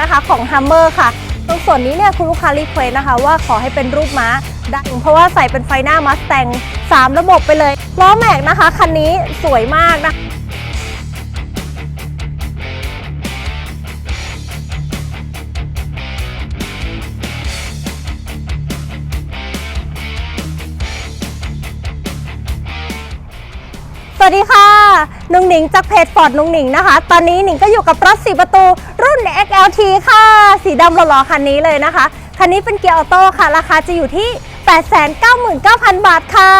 นะคะของ Hammer ค่ะตรงส่วนนี้เนี่ยคุณลูกค้ารีเควสนะคะว่าขอให้เป็นรูปม้าดังเพราะว่าใส่เป็นไฟหน้ามัสแตง3 ระบบไปเลยล้อแม็กนะคะคันนี้สวยมากนะ วัสดีค่ะ นุงหนิงจากเพจฟอร์ดนุงหนิงนะคะ ตอนนี้หนิงก็อยู่กับรถสีประตูรุ่น XLT ค่ะ สีดำหล่อๆคันนี้เลยนะคะ คันนี้เป็นเกียร์ออโต้ค่ะ ราคาจะอยู่ที่ 899,000 บาทค่ะ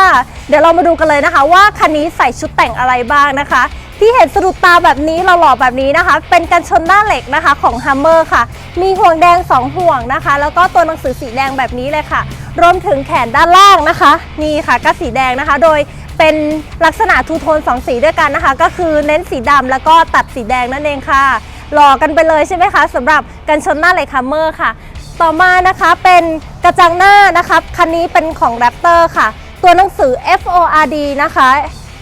เดี๋ยวเรามาดูกันเลยนะคะ ว่าคันนี้ใส่ชุดแต่งอะไรบ้างนะคะ ที่เห็นสะดุดตาแบบนี้หล่อๆแบบนี้นะคะ เป็นกันชนหน้าเหล็กนะคะของ Hummer ค่ะ มีห่วงแดง 2 ห่วงนะคะ แล้วก็ตัวหนังสือสีแดงแบบนี้เลยค่ะ รวมถึงแขนด้านล่างนะคะ นี่ค่ะก็สีแดงนะคะ โดย เป็นลักษณะทูโทน2สีด้วยกันนะคะ ก็คือเน้นสีดำแล้วก็ตัดสีแดงนั่นเองค่ะ หล่อกันไปเลยใช่ไหมคะสำหรับกันชนหน้าเหล็กฮัมเมอร์ค่ะ ต่อมานะคะเป็นกระจังหน้านะคะคันนี้เป็นของ Raptor ค่ะ ตัวหนังสือ FORD นะคะ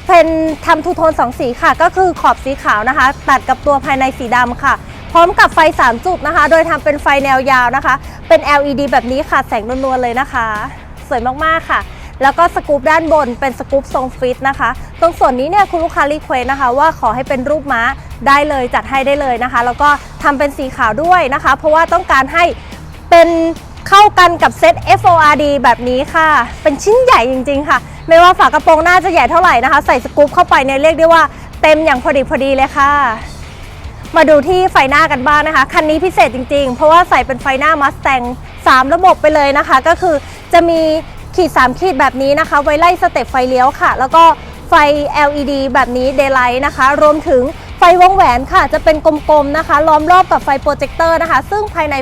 เป็นทำทูโทน2สีค่ะ ก็คือขอบสีขาวนะคะ ตัดกับตัวภายในสีดำค่ะ พร้อมกับไฟ 3 จุดนะคะ โดยทำเป็นไฟแนวยาวนะคะ เป็น LED แบบนี้ค่ะ แสงนวลๆเลยนะคะ สวยมากๆค่ะ แล้วก็สกูปด้านบนเป็นสกูปทรงฟิตนะคะ ตรงส่วนนี้เนี่ยคุณลูกค้ารีเควสนะคะว่าขอให้เป็นรูปม้าได้เลยจัดให้ได้เลยนะคะ แล้วก็ทำเป็นสีขาวด้วยนะคะ เพราะว่าต้องการให้เป็นเข้ากันกับเซต FORD แบบนี้ค่ะ เป็นชิ้นใหญ่จริง ๆ ค่ะ ไม่ว่าฝากระโปรงหน้าจะใหญ่เท่าไหร่นะคะ ใส่สกูปเข้าไปเนี่ยเรียกได้ว่าเต็มอย่างพอดีพอดีเลยค่ะ มาดูที่ไฟหน้ากันบ้างนะคะ คันนี้พิเศษจริง ๆ เพราะว่าใส่เป็นไฟหน้า Mustang 3ระบบไปเลยนะคะ ก็คือจะมี ขีด 3 ขีดแบบนี้นะคะ ไว้ไล่สเต็ปไฟเลี้ยวค่ะ แล้วก็ไฟ LED แบบนี้ Daylight นะคะ รวมถึงไฟวงแหวนค่ะ จะเป็นกลมๆนะคะ ล้อมรอบกับไฟโปรเจคเตอร์นะคะ ซึ่งภายใน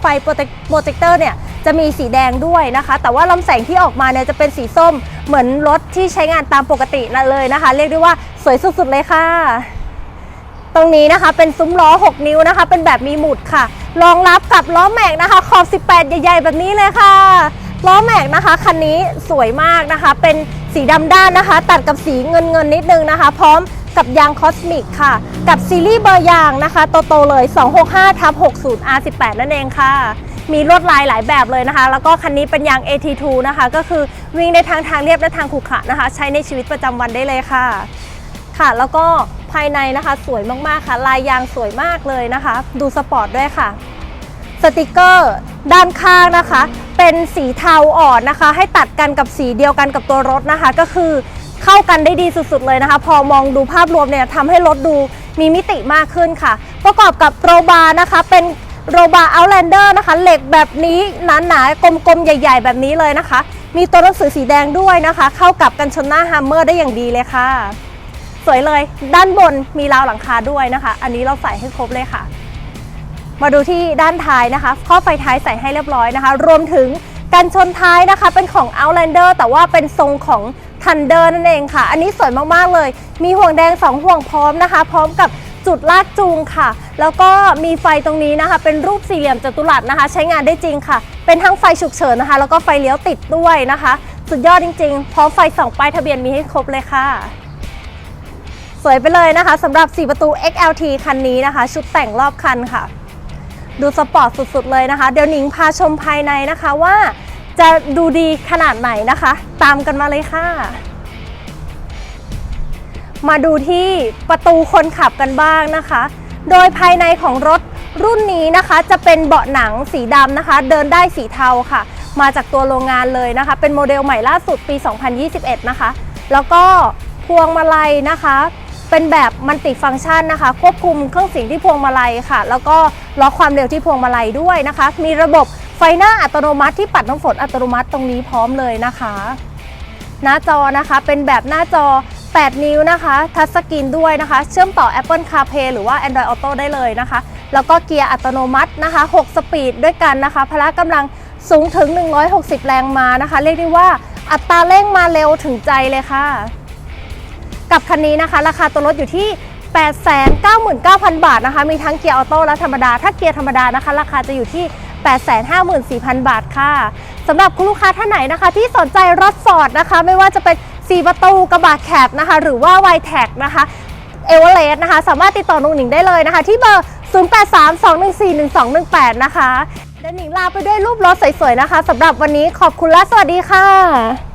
ไฟโปรเจคเตอร์เนี่ยจะมีสีแดงด้วยนะคะ แต่ว่าลำแสงที่ออกมาเนี่ยจะเป็นสีส้มเหมือนรถที่ใช้งานตามปกตินั่นเลยนะคะ เรียกได้ว่าสวยสุดๆเลยค่ะ ตรงนี้นะคะเป็นซุ้มล้อ 6 นิ้วนะคะ เป็นแบบมีหมุดค่ะ รองรับกับล้อแม็กนะคะ ขอบ 18 ใหญ่ ๆ แบบนี้เลยค่ะ ล้อแม็กนะคะคันนี้สวยมากนะคะ เป็นสีดำด้านนะคะ ตัดกับสีเงินเงินๆนิดนึงนะคะ พร้อมกับยางคอสมิกค่ะ กับซีรีส์เบอร์ยางนะคะ โตๆเลย 265ทับ60 R18 นั่นเองค่ะ มีลวดลายหลายแบบเลยนะคะ แล้วก็คันนี้เป็นยาง AT2 นะคะ ก็คือวิ่งในทางทางเรียบและทางขรุขระนะคะ ใช้ในชีวิตประจำวันได้เลยค่ะ ค่ะ แล้วก็ภายในนะคะสวยมากๆค่ะ ลายยางสวยมากเลยนะคะ ดูสปอร์ตด้วยค่ะ สติกเกอร์ด้านข้างนะคะ เป็นสีเทาอ่อนนะคะ ให้ตัดกันกับสีเดียวกันกับตัวรถนะคะ ก็คือเข้ากันได้ดีสุดๆเลยนะคะ พอมองดูภาพรวมเนี่ยทำให้รถดูมีมิติมากขึ้นค่ะ ประกอบกับโรบาร์นะคะ เป็นโรบาร์เอาแลนเดอร์นะคะ เหล็กแบบนี้หนาๆกลมๆ ใหญ่ ๆ แบบนี้เลยนะคะ มีตัวหนังสือสีแดงด้วยนะคะ เข้ากับกันชนหน้าฮัมเมอร์ได้อย่างดีเลยค่ะ สวยเลย ด้านบนมีราวหลังคาด้วยนะคะ อันนี้เราใส่ให้ครบเลยค่ะ มาดูที่ด้านท้ายนะคะข้อไฟท้ายใส่ให้เรียบร้อยนะคะ รวมถึงกันชนท้ายนะคะเป็นของ Outlander แต่ว่าเป็นทรงของ Thunder นั่นเองค่ะ อันนี้สวยมากๆเลย มีห่วงแดง 2 ห่วงพร้อมนะคะ พร้อมกับจุดลากจูงค่ะ แล้วก็มีไฟตรงนี้นะคะ เป็นรูปสี่เหลี่ยมจัตุรัสนะคะ ใช้งานได้จริงค่ะ เป็นทั้งไฟฉุกเฉินนะคะ แล้วก็ไฟเลี้ยวติดด้วยนะคะ สุดยอดจริงๆ พร้อมไฟสองป้ายทะเบียนมีให้ครบเลยค่ะ สวยไปเลยนะคะสำหรับ 4 ประตู XLT คันนี้นะคะ ชุดแต่งรอบคันค่ะ ดูสปอร์ตสุดๆเลยนะคะ เดี๋ยวหนิงพาชมภายในนะคะว่า จะดูดีขนาดไหนนะคะ ตามกันมาเลยค่ะ มาดูที่ประตูคนขับกันบ้างนะคะ โดยภายในของรถรุ่นนี้นะคะจะเป็นเบาะหนังสีดำนะคะ เดินได้สีเทาค่ะ มาจากตัวโรงงานเลยนะคะ เป็นโมเดลใหม่ล่าสุดปี 2021 นะคะ แล้วก็พวงมาลัยนะคะ เป็นแบบมันติฟังก์ชันนะคะ ควบคุมเครื่องเสียงที่พวงมาลัยค่ะ แล้วก็ล็อกความเร็วที่พวงมาลัยด้วยนะคะ มีระบบไฟหน้าอัตโนมัติที่ปัดน้ำฝนอัตโนมัติตรงนี้พร้อมเลยนะคะ หน้าจอนะคะเป็นแบบหน้าจอ 8 นิ้วนะคะ ทัชสกรีนด้วยนะคะ เชื่อมต่อ Apple CarPlay หรือว่า Android Auto ได้เลยนะคะ แล้วก็เกียร์อัตโนมัตินะคะ 6 สปีดด้วยกันนะคะ พละกำลังสูงถึง 160 แรงม้านะคะ เรียกได้ว่าอัตราเร่งมาเร็วถึงใจเลยค่ะ กับคันนี้นะคะ ราคาตัวรถอยู่ที่899,000 บาทนะคะ มีทั้งเกียร์ออโต้และธรรมดา ถ้าเกียร์ธรรมดานะคะ ราคาจะอยู่ที่ 854,000 บาทค่ะสำหรับคุณลูกค้าท่านไหนนะคะ ที่สนใจรถฟอร์ดนะคะ ไม่ว่าจะเป็น 4 ประตูกระบะแคบนะคะ หรือว่า y t แท็นะคะเอเวอเรสต์นะคะ สามารถติดต่อนุ่งหนิงได้เลยนะคะ ที่เบอร์ 0832141218 นะคะเดี๋ยวหนิงลาไปด้วยรูปรถสวยๆนะคะสำหรับวันนี้ขอบคุณและสวัสดีค่ะ